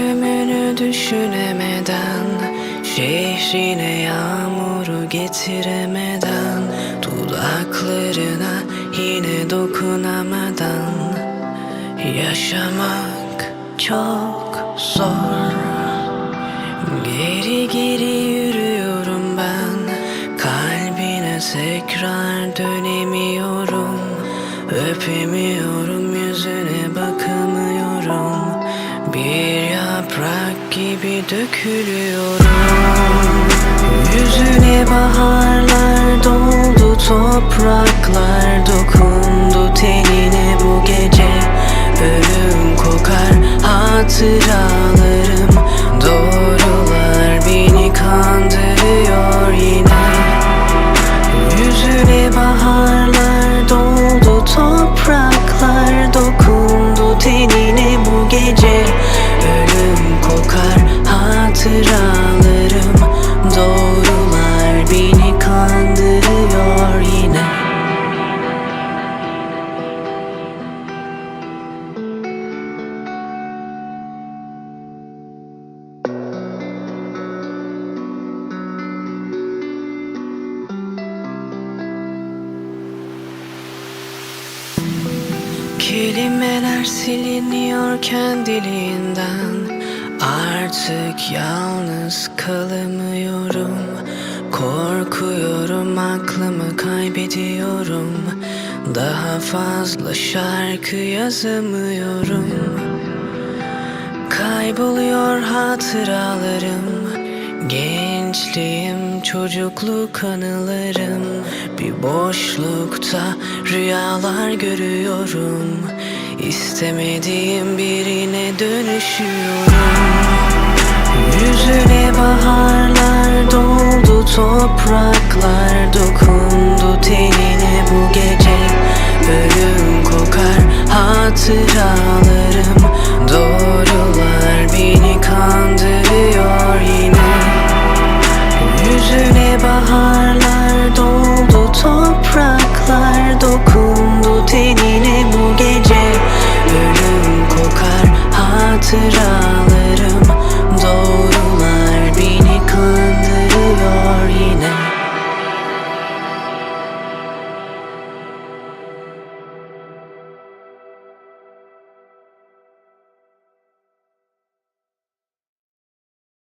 Ölümünü düşünemeden Şehrine yağmuru getiremeden Dudaklarına yine dokunamadan. Yaşamak çok zor. Geri geri yürüyorum ben. Kalbine tekrar dönemiyorum. Öpemiyorum yüzüne bakamıyorum. Bir yaprak gibi dökülüyorum. Yüzüne baharlar doldu topraklar Dokundu tenine. Bu gece Ölüm kokar hatıralarım hatıralarım Doğrular beni kandırıyor yine. Kelimeler siliniyor kendiliğinden Artık yalnız kalamıyorum. Korkuyorum aklımı kaybediyorum. Daha fazla şarkı yazamıyorum. Kayboluyor hatıralarım. Gençliğim, çocukluk anılarım. Bir boşlukta rüyalar görüyorum İstemediğim birine dönüşüyorum. Yüzüne baharlar doldu topraklar Dokundu tenine. Bu gece Ölüm kokar hatıralarım Doğrular beni kandırıyor yine. Yüzüne bahar